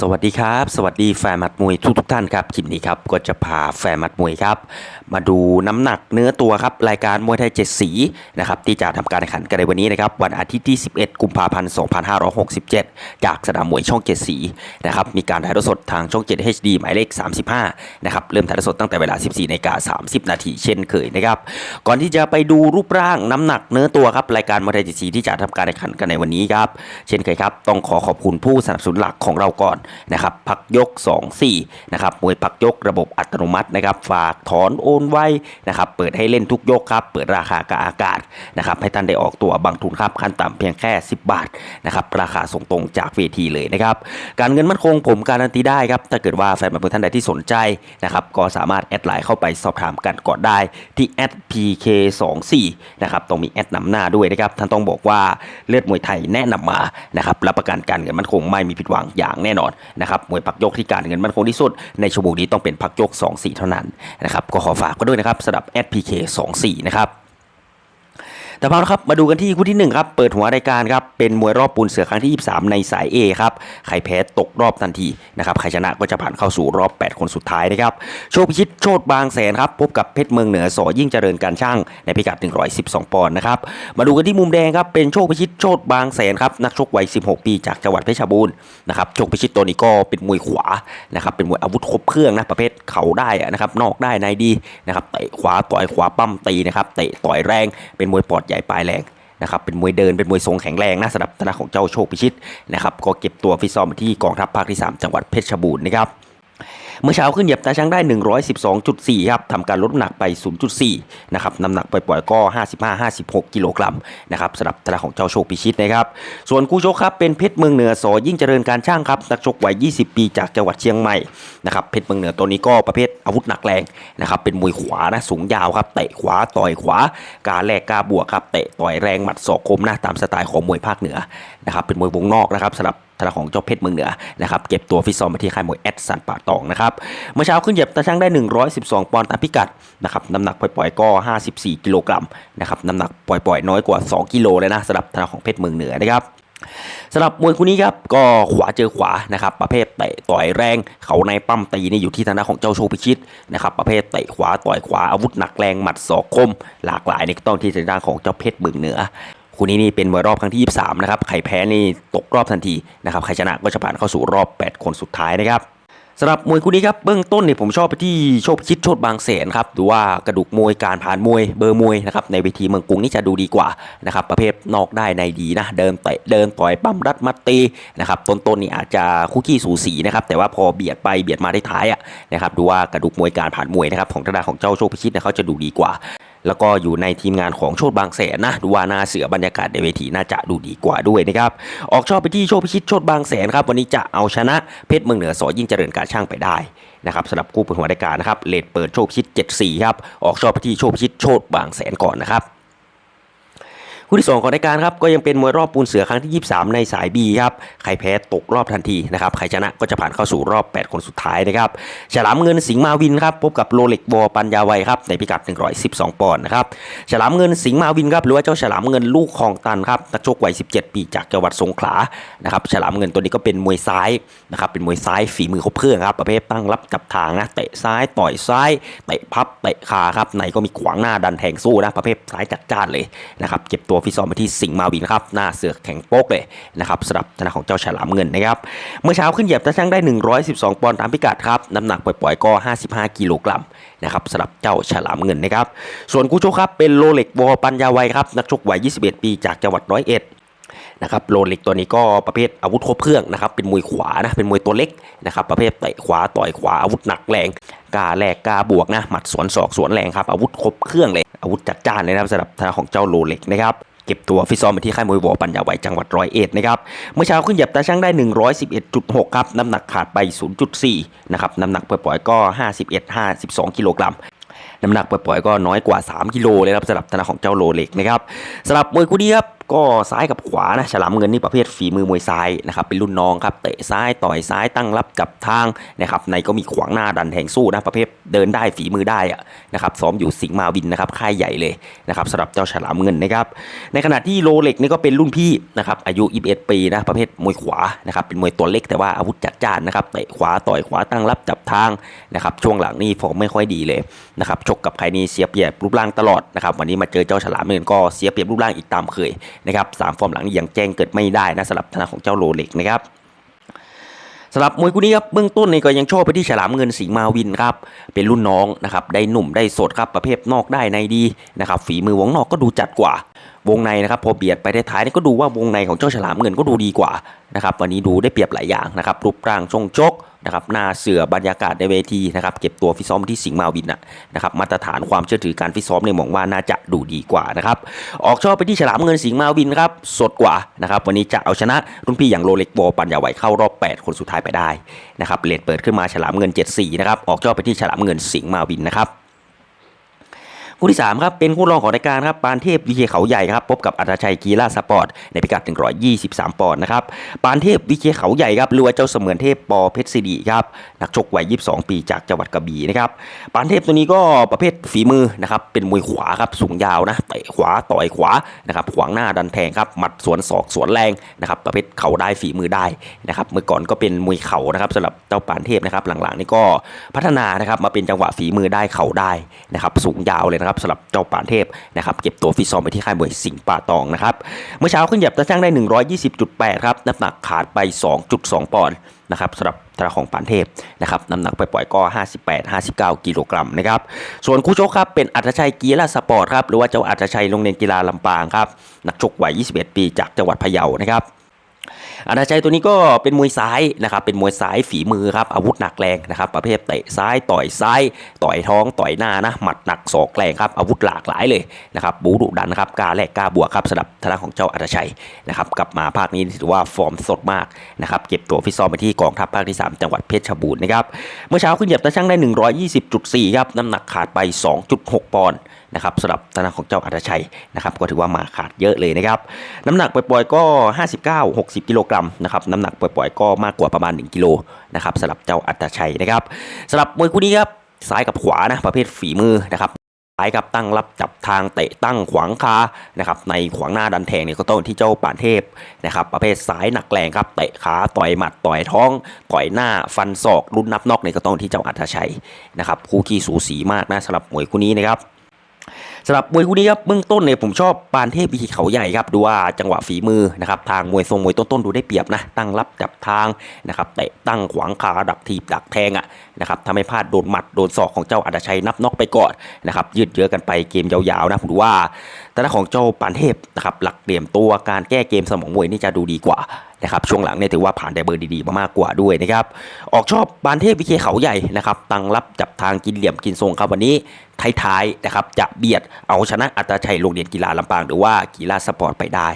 สวัสดีครับ สวัสดีแฟนมัดมวยทุกทุกท่านครับคลิปนี้ครับก็จะพาแฟนมัดมวยครับ มาดูน้ำหนักเนื้อตัวครับรายการมวยไทยเจ็ดสีนะครับที่จะทำการแข่งขันกันในวันนี้นะครับวันอาทิตย์ที่ 11 กุมภาพันธ์ 2567 จากสนามมวยช่องเจ็ดสีนะครับมีการถ่ายทอดสดทางช่อง 7 HD หมายเลข 35นะครับเริ่มถ่ายทอดสดตั้งแต่เวลา 14นาฬิกา30 นาทีเช่นเคยนะครับก่อนที่จะไปดูรูปร่างน้ำหนักเนื้อตัวครับรายการมวยไทยเจ็ดสีที่จะทำการแข่งขันกันในวันนี้ครับเช่นเคยครับต้องขอขอบคุณผู้สนับสนุนหลักของเราก่อนนะครับพักยก 2 4นะครับมวยพักยกระบบอัตโนมัตินะครับฝากถอนโอนไว้นะครับเปิดให้เล่นทุกยกครับเปิดราคากับอากาศนะครับให้ท่านได้ออกตัวบางทุนครับขั้นต่ำเพียงแค่ 10 บาทนะครับราคาส่งตรงจากเวทีเลยนะครับการเงินมั่นคงผมการันตีได้ครับถ้าเกิดว่าแฟนบอลท่านใดที่สนใจนะครับก็สามารถแอดไลน์เข้าไปสอบถามกันก่อนได้ที่แอด PK24 นะครับต้องมีแอดนำหน้าด้วยนะครับท่านต้องบอกว่าเลือดมวยไทยแนะนำมานะครับรับประกันการเงินมั่นคงไม่มีผิดหวังอย่างแน่นอนนะครับมวยพักยกที่การเงินมั่นคงที่สุด ในชั่วโมงนี้ต้องเป็นพักยก 2-4 เท่านั้นนะครับก็ขอฝากก็ด้วยนะครับสำหรับ SPK24 นะครับ แต่พอครับมาดูกันที่คู่ที่1ครับเปิดหัวรายการครับเป็นมวยรอบปูนเสือครั้งที่ 23 ในสาย A ครับใครแพ้ตกรอบทันทีนะครับใครชนะก็จะผ่านเข้าสู่รอบ 8 คนสุดท้ายนะครับโชคพิชิตโชตบางแสนครับพบกับเพชรเมืองเหนือสอยิ่งเจริญการช่างในพิกัด 112 ปอนด์นะครับมาดูกันที่มุมแดงครับเป็นโชคพิชิตโชตบางแสนครับนักชกวัย 16 ปีจากจังหวัดเพชรบูรณ์นะครับโชคพิชิตตัวนี้ก็เป็นมวยขวานะครับเป็นมวยอาวุธครบเครื่องนะประเภทเข่าได้นะครับนอกได้ในดีนะครับเตะขวาต่อยขวาปั้มตีนะครับเตะต่อยแรงเป็นมวยปอดใหญ่ปลายแรงนะครับเป็นมวยเดินเป็นมวยทรงแข็งแรงนะสำหรับทนาของเจ้าโชคพิชิตนะครับก็เก็บตัวฟิตซ้อมที่กองทัพภาคที่ 3 จังหวัดเพชรบูรณ์นะครับ เมื่อเช้าขึ้นเหยียบตาช่างได้ 112.4 ครับทำการลดน้ำหนักไป 0.4 นะครับ น้ำหนักปล่อยๆก็ 55-56 กิโลกรัมนะครับสำหรับธนาของเจ้าโชคพิชิตนะครับ ส่วนคู่ชกครับเป็นเพชรเมืองเหนือสอยิ่งเจริญการช่างครับ นักชกวัย 20 ปีจากจังหวัดเชียงใหม่นะครับ เพชรเมืองเหนือตัวนี้ก็ประเภทอาวุธหนักแรงนะครับ เป็นมวยขวานะ สูงยาวครับ เตะขวาต่อยขวา การแลกกาบวกครับ เตะต่อยแรงหมัดศอกคมนะ ตามสไตล์ของมวยภาคเหนือนะครับ เป็นมวยวงนอกนะครับสำหรับ ทางของเจ้าเพชรเมืองเหนือนะครับเก็บตัวฟิตซ้อมมาที่ค่ายมวยแอดสันป่าตองนะครับเมื่อเช้าขึ้นเหยียบตาช่างได้ 112 ปอนด์ตามพิกัดนะครับน้ำหนักปล่อยๆก็ 54 กิโลกรัมนะครับน้ำหนักปล่อยๆน้อยกว่า 2 กิโลเลยนะสำหรับทางของเพชรเมืองเหนือนะครับสำหรับมวยคู่นี้ครับก็ขวาเจอขวานะครับประเภทเตะต่อยแรงเขาในปั้มตีนี่อยู่ที่ทางด้านของเจ้าโชคพิชิตนะครับประเภทเตะขวาต่อยขวาอาวุธหนักแรงหมัดศอกคม หลากหลายนี่ต้องที่ทางด้านของเจ้าเพชรเมืองเหนือ คู่นี้นี่เป็นมวยรอบครั้งที่ 23 นะครับ ใครแพ้นี่ตกรอบทันทีนะครับ ใครชนะก็จะผ่านเข้าสู่รอบ 8 คนสุดท้ายนะครับสำหรับมวยคู่นี้ครับเบื้องต้นเนี่ยผมชอบไปที่โชคพิชิตโชตบางแสนครับดูว่ากระดูกมวยการผ่านมวยเบอร์มวยนะครับในเวทีเมืองกรุงนี่จะดูดีกว่านะครับประเภทนอกได้ในดีนะเดินเตะเดินต่อยปั้มรัดมัดตีนะครับต้นๆนี่อาจจะคู่ขี้สูสีนะครับแต่ว่าพอเบียดไปเบียดมาได้ท้ายอะนะครับดูว่ากระดูกมวยการผ่านมวยนะครับของทางด้านของเจ้าโชคพิชิตเนี่ยเขาจะดูดีกว่า แล้วก็อยู่ในทีมงานของโชคบางแสนนะดูว่าหน้าเสือบรรยากาศในเวทีน่าจะดูดีกว่าด้วยนะครับออกชอบไปที่โชคพิชิตโชคบางแสนครับวันนี้จะเอาชนะเพชรเมืองเหนือสอยิ่งเจริญการช่างไปได้นะครับสำหรับคู่เปิดหัวรายการนะครับเลดเปิดโชคพิชิต 74 ครับ ออกชอบไปที่โชคพิชิตโชคบางแสนก่อนนะครับ คู่ที่สองของรายการครับก็ยังเป็นมวยรอบปูนเสือครั้งที่ 23 ในสาย B ครับใครแพ้ตกรอบทันทีนะครับใครชนะก็จะผ่านเข้าสู่รอบ 8 คนสุดท้ายนะครับฉลามเงินสิงห์มาวินครับพบกับโรเล็กบอปัญญาไวครับในพิกัด 112 ปอนด์นะครับฉลามเงินสิงห์มาวินครับหรือว่าเจ้าฉลามเงินลูกคลองตันครับนักชกวัย 17 ปีจากจังหวัดสงขลานะครับฉลามเงินตัวนี้ก็เป็นมวยซ้ายนะครับเป็นมวยซ้ายฝีมือครบเครื่องครับประเภทตั้งรับจับทางนะเตะซ้ายต่อยซ้ายเตะพับเตะคาครับในก็มีขวางหน้าดันแทงสู้นะประเภทซ้ายจัดจ้านเลยนะครับเก็บตัวฟิซ้อมมาที่สิงห์มาวินครับหน้าเสือกแข็งโป๊กเลยนะครับสำหรับทาของเจ้าฉลามเงินนะครับเมื่อเช้าขึ้นเหยียบตะช่างได้ 112 ปอนด์ตามพิกัดครับน้ำหนักปล่อยๆก็ 55 กิโลกรัมนะครับสำหรับเจ้าฉลามเงินนะครับส่วนกูโชคครับเป็นโรเล็กวอปัญญาไวครับนักชกวัย 21 ปีจากจังหวัดร้อยเอ็ด นะครับโรเล็กตัวนี้ก็ประเภทอาวุธครบเครื่องนะครับเป็นมวยขวานะเป็นมวยตัวเล็กนะครับประเภทเตะขวาต่อยขวาอาวุธหนักแรงกล้าแลกกล้าบวกนะหมัดสวนศอกสวนแรงครับอาวุธครบเครื่องเลยอาวุธจัดจ้านเลยนะครับสำหรับทางของเจ้าโรเล็กนะครับเก็บตัวฟิตซ้อมไปที่ค่ายมวยวอปัญญาไวยจังหวัดร้อยเอ็ดนะครับเมื่อเช้าขึ้นหยียบตาช่างได้ 111.6 ครับน้ำหนักขาดไป 0.4 นะครับน้ำหนักปล่อยๆก็ 51-52 กิโลกรัมน้ำหนักปล่อยๆก็น้อยกว่า 3 กิโลเลยครับสำหรับธนาของเจ้าโรเล็กนะครับสำหรับมวยคู่นี้ครับ ก็ซ้ายกับขวานะฉลามเงินนี่ประเภทฝีมือมวยซ้ายนะครับเป็นรุ่นน้องครับเตะซ้ายต่อยซ้ายตั้งรับจับทางนะครับในก็มีขวางหน้าดันแทงสู้นะประเภทเดินได้ฝีมือได้อะนะครับซ้อมอยู่สิงมาวินนะครับค่ายใหญ่เลยนะครับสำหรับเจ้าฉลามเงินนะครับในขณะที่โรเล็กนี่ก็เป็นรุ่นพี่นะครับอายุ 21 ปีนะประเภทมวยขวานะครับเป็นมวยตัวเล็กแต่ว่าอาวุธจัดจ้านนะครับเตะขวาต่อยขวาตั้งรับจับทางนะครับช่วงหลังนี่ฟอร์มไม่ค่อยดีเลยนะครับชกกับใครนี่เสียเปรียบรูปร่างตลอดนะครับวันนี้มาเจอเจ้าฉลามเงินก็เสียเปรียบรูปร่างอีกตามเคยนะครับสามฟอร์มหลังนี้ยังแจ้งเกิดไม่ได้นะสำหรับทางด้าของเจ้าโรเล็กนะครับสำหรับมวยคู่นี้ครับเบื้องต้นนี่ก็ยังชอบไปที่ฉลามเงินสิงมาวินครับเป็นรุ่นน้องนะครับได้หนุ่มได้สดครับประเภทนอกได้ในดีนะครับฝีมือวงนอกก็ดูจัดกว่า วงในนะครับพอเบียดไปได้ท้ายนี่ก็ดูว่าวงในของเจ้าฉลามเงินก็ดูดีกว่านะครับวันนี้ดูได้เปรียบหลายอย่างนะครับรูปร่างทรงชกนะครับหน้าเสือบรรยากาศในเวทีนะครับเก็บตัวฟิซ้อมที่สิงห์มาวินนะนะครับมาตรฐานความเชื่อถือการฟิซ้อมเนี่ยมองว่าน่าจะดูดีกว่านะครับออกชอบไปที่ฉลามเงินสิงห์มาวินครับสดกว่านะครับวันนี้จะเอาชนะรุ่นพี่อย่างโรเล็กโบปัญญาไหวเข้ารอบ 8 คนสุดท้ายไปได้นะครับเลดเปิดขึ้นมาฉลามเงิน 74นะครับออกชอบไปที่ฉลามเงินสิงห์มาวินนะครับ คู่ที่3ครับเป็นคู่รองของรายการครับปานเทพวีเคเขาใหญ่ครับพบกับอัตชัยกีฬาสปอร์ตในพิกัด 123 ปอนด์นะครับปานเทพวีเคเขาใหญ่ครับรว่าเจ้าเสมือนเทพปอเพชรศิริครับนักชกวัย 22 ปีจากจังหวัดกระบี่นะครับปานเทพตัวนี้ก็ประเภทฝีมือนะครับเป็นมวยขวาครับสูงยาวนะเตะขวาต่อยขวานะครับขวางหน้าดันแทงครับหมัดสวนศอกสวนแรงนะครับประเภทเข่าได้ฝีมือได้นะครับเมื่อก่อนก็เป็นมวยเข่านะครับสำหรับเจ้าปานเทพนะครับหลังๆนี่ก็พัฒนานะครับมาเป็นจังหวะฝีมือได้เข่าได้นะครับสูงยาวเลยนะครับสำหรับเจ้าปานเทพนะครับเก็บตัวฟิตซ้อมไปที่ค่ายมวยสิงห์ป่าตองนะครับเมื่อเช้าขึ้นเหยียบตะช่างได้ 120.8 ครับน้ำหนักขาดไป 2.2 ปอนด์นะครับสำหรับตราของปานเทพนะครับน้ำหนักไปปล่อยก็ 58-59 กิโลกรัมนะครับส่วนคู่ชกครับเป็นอัตชัยกีฬาสปอร์ตครับหรือว่าเจ้าอัตชัยโรงเรียนกีฬาลำปางครับนักชกวัย 21 ปีจากจังหวัดพะเยานะครับ อาณาจัยตัวนี้ก็เป็นมวยซ้ายนะครับ เป็นมวยซ้ายฝีมือครับอาวุธหนักแรงนะครับ ประเภทเตะซ้ายต่อยซ้ายต่อยท้องต่อยหน้านะหมัดหนักศอกแรงครับอาวุธหลากหลายเลยนะครับบูดุดันนะครับกล้าแลกกล้าบวกครับสำหรับทางด้าของเจ้าอาณาชัยนะครับกลับมาภาคนี้ถือว่าฟอร์มสดมากนะครับเก็บตัวฟิตซ้อมไปที่กองทัพภาคที่ 3 จังหวัดเพชรบูรณ์นะครับเมื่อเช้าขึ้นเหยียบตะช่างได้ 120.4ครับน้ำหนักขาดไป 2.6 ปอนด์นะครับสำหรับทางของเจ้าอัตชัยนะครับก็ถือว่ามาขาดเยอะเลยนะครับน้ำหนักปล่อยๆก็ 59 60 กิโลกรัมนะครับน้ำหนักปล่อยๆก็มากกว่าประมาณ 1 กิโลนะครับสำหรับเจ้าอัตชัยนะครับสำหรับมวยคู่นี้ครับซ้ายกับขวานะประเภทฝีมือนะครับซ้ายกับตั้งรับจับทางเตะตั้งขวางคานะครับในขวางหน้าดันแทงเนี่ยก็ต้องที่เจ้าป่านเทพนะครับประเภทซ้ายหนักแรงครับเตะขาต่อยหมัดต่อยท้องต่อยหน้าฟันศอกรุ่นนับนอกเนี่ยก็ต้องที่เจ้าอัตชัยนะครับคู่ขี้สูสีมากนะสำหรับมวยคู่นี้นะครับ สำหรับมวยคู่นี้ครับเบื้องต้นเนี่ยผมชอบปานเทพวิธีเขาใหญ่ครับดูว่าจังหวะฝีมือนะครับทางมวยทรงมวยต้นๆดูได้เปรียบนะตั้งรับจับทางนะครับเตะตั้งขวางขาดักทีบดักแทงอะนะครับทำให้พลาดโดนหมัดโดนศอกของเจ้าอัตชัยนับน็อกไปก่อนนะครับยืดเยื้อกันไปเกมยาวๆนะผมดูว่าแต่ละของเจ้าปานเทพนะครับหลักเหลี่ยมตัวการแก้เกมสมองมวยนี่จะดูดีกว่า นะครับช่วงหลังเนี่ยถือว่าผ่านแต่เบอร์ดีๆมามากกว่าด้วยนะครับออกชอบปานเทพวิเคเขาใหญ่นะครับตังรับจับทางกินเหลี่ยมกินทรงครับวันนี้ท้ายๆนะครับจะเบียดเอาชนะอัตชัยโรงเรียนกีฬาลำปางหรือว่ากีฬาสปอร์ตไปได้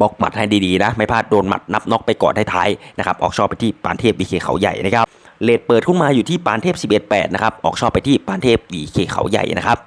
บล็อกหมัดให้ดีๆนะไม่พลาดโดนหมัดนับน็อกไปก่อนท้ายๆนะครับออกชอบไปที่ปานเทพวีเคเขาใหญ่นะครับเลดเปิดขึ้นมาอยู่ที่ปานเทพ 11-8 นะครับ ออกชอบไปที่ปานเทพวีเคเขาใหญ่นะครับ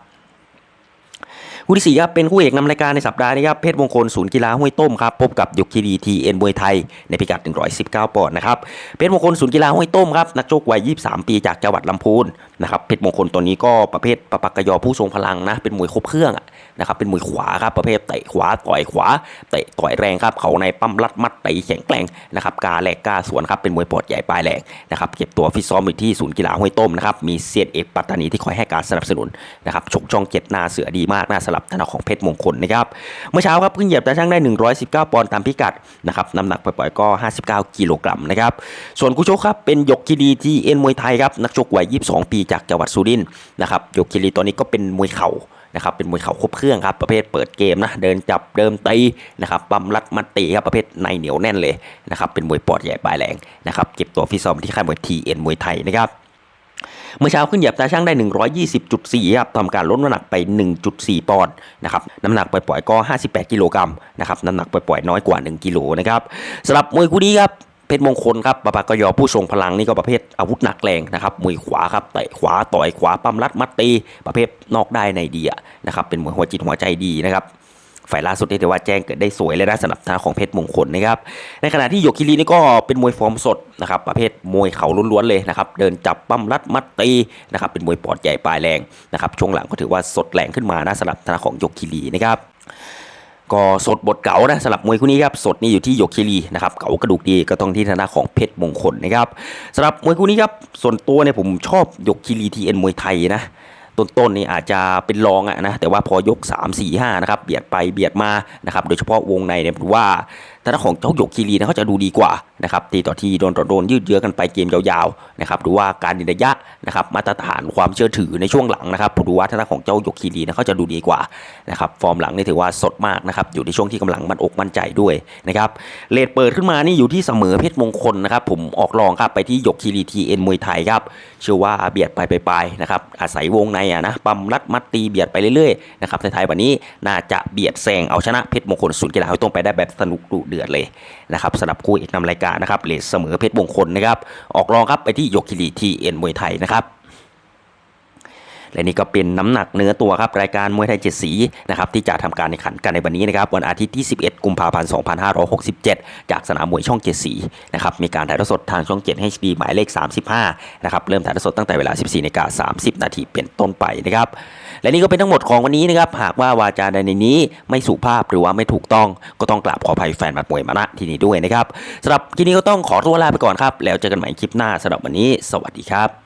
คู่ที่สี่ครับเป็นคู่เอกนำรายการในสัปดาห์นี้ครับเพชรมงคลศูนย์กีฬาห้วยต้มครับพบกับยุคคีดีทีเอ็นมวยไทยในพิกัด 119 ปอนด์นะครับเพชรมงคลศูนย์กีฬาห้วยต้มครับนักชกวัย 23 ปีจากจังหวัดลำพูน นะครับเพชรมงคลตัวนี้ก็ประเภทปะปักกยอผู้ทรงพลังนะเป็นมวยครบเครื่องนะครับเป็นมวยขวาครับประเภทเตะขวาต่อยขวาเตะต่อยแรงครับเขาในปั้มรัดมัดตีแข็งแกร่งนะครับกาแหลกกาสวนครับเป็นมวยปอดใหญ่ปลายแรงนะครับเก็บตัวฟิตซ้อมอยู่ที่ศูนย์กีฬาห้วยต้มนะครับมีเซียนเอกปัตตานีที่คอยให้การสนับสนุนนะครับชกช่องเจ็ดหน้าเสือดีมากหน้าสลับทางด้าของเพชรมงคลนะครับเมื่อเช้าครับเพิ่งเหยียบตาช่างได้ 119 ปอนด์ตามพิกัดนะครับน้ำหนักปล่อยๆก็ 59 กิโลกรัมนะครับส่วนคู่ชกครับเป็นยกคีรีที่เอ็นมวยไทยครับนักชกวัย 22 ปีจากจังหวัดสุรินทร์นะครับยกคีรีตัวนี้ก็เป็นมวยเข่านะครับเป็นมวยเข่าครบเครื่องครับประเภทเปิดเกมนะเดินจับเดิมตีนะครับปั๊มรัดมัดตีครับประเภทในเหนียวแน่นเลยนะครับเป็นมวยปอดใหญ่ปลายแรงนะครับเก็บตัวฟิซ้อมที่ค่ายมวยทีเอ็นมวยไทยนะครับเมื่อเช้าขึ้นเหยียบตาช่างได้ 120.4ครับทำการลดน้ำหนักไป 1.4 ปอนด์นะครับน้ำหนักปล่อยๆก็ 58 กิโลกรัมนะครับน้ำหนักปล่อยๆน้อยกว่า 1 กิโลนะครับสำหรับมวยคู่นี้ครับ เพชรมงคลครับปะปากยอผู้ทรงพลังนี่ก็ประเภทอาวุธหนักแรงนะครับมวยขวาครับเตะขวาต่อยขวาปั๊มรัดมัดตีประเภทนอกได้ในดีอะนะครับเป็นมวยหัวจิตหัวใจดีนะครับฝ่ายล่าสุดนี่ถือว่าแจ้งเกิดได้สวยเลยนะสำหรับทางของเพชรมงคลนะครับ ในขณะที่โยคิรีนี่ก็เป็นมวยฟอร์มสดนะครับประเภทมวยเข่าล้วนๆเลยนะครับเดินจับปั้มรัดมัดตีนะครับเป็นมวยปอดใหญ่ปลายแรงนะครับช่วงหลังก็ถือว่าสดแรงขึ้นมานะสำหรับทางของโยคิรีนะครับ ก็สดบทเก๋านะสำหรับมวยคู่นี้ครับสดนี่อยู่ที่โยคิรีนะครับเก๋ากระดูกดีก็ต้องที่ทางด้านของเพชรมงคลนะครับสำหรับมวยคู่นี้ครับส่วนตัวเนี่ยผมชอบโยคิรีทีเอ็นมวยไทยนะต้นๆนี่อาจจะเป็นรองอะนะแต่ว่าพอยก 3 4 5นะครับเบียดไปเบียดมานะครับโดยเฉพาะวงในเนี่ยผมว่าทางด้าของเจ้าโยกคิรีนะเขาจะดูดีกว่านะครับตีต่อทีโดนต่อโดนยืดเยื้อกันไปเกมยาวๆนะครับหรือว่าการดินระยะนะครับมาตรฐานความเชื่อถือในช่วงหลังนะครับผมดูว่าทางด้าของเจ้าโยกคิรีนะเขาจะดูดีกว่านะครับฟอร์มหลังนี่ถือว่าสดมากนะครับอยู่ในช่วงที่กำลังมันอกมั่นใจด้วยนะครับเลดเปิดขึ้นมานี่อยู่ที่เสมอเพชรมงคลนะครับผมออกรองครับไปที่โยกคิรีทีเอ็นมวยไทยครับเชื่อว่าเบียดไปไปไปนะครับอาศัยวงในอะนะปั๊มรัดมัดตีเบียดไปเรื่อยๆนะครับไทยๆวันนี้น่าจะเบียดแซงเอาชนะเพชรมงคลศูนย์กีฬาห้ต้งไปได้แบบสนุกดุเดือดเลยนะครับสำหรับคู่เอกนำรายการนะครับเลสเสมอเพชรมงคลนะครับออกรองครับไปที่โยคิรีทีเอ็นมวยไทยนะครับ และนี่ก็เป็นน้ำหนักเนื้อตัวครับรายการมวยไทยเจ็ดสีนะครับที่จะทำการแข่งขันกันในวันนี้นะครับวันอาทิตย์ที่ 11 กุมภาพันธ์ 2567 จากสนามมวยช่องเจ็ดสีนะครับมีการถ่ายทอดสดทางช่อง 7 HD หมายเลข 35นะครับเริ่มถ่ายทอดสดตั้งแต่เวลา 14นาฬิกา30 นาทีเป็นต้นไปนะครับและนี่ก็เป็นทั้งหมดของวันนี้นะครับหากว่าวาจาใดในนี้ไม่สุภาพหรือว่าไม่ถูกต้องก็ต้องกราบขออภัยแฟนบัดมวยมาณที่นี้ด้วยนะครับสำหรับคลิปนี้ก็ต้องขอตัวลาไปก่อนครับแล้วเจอกันใหม่คลิปหน้าสำหรับวันนี้ สวัสดีครับ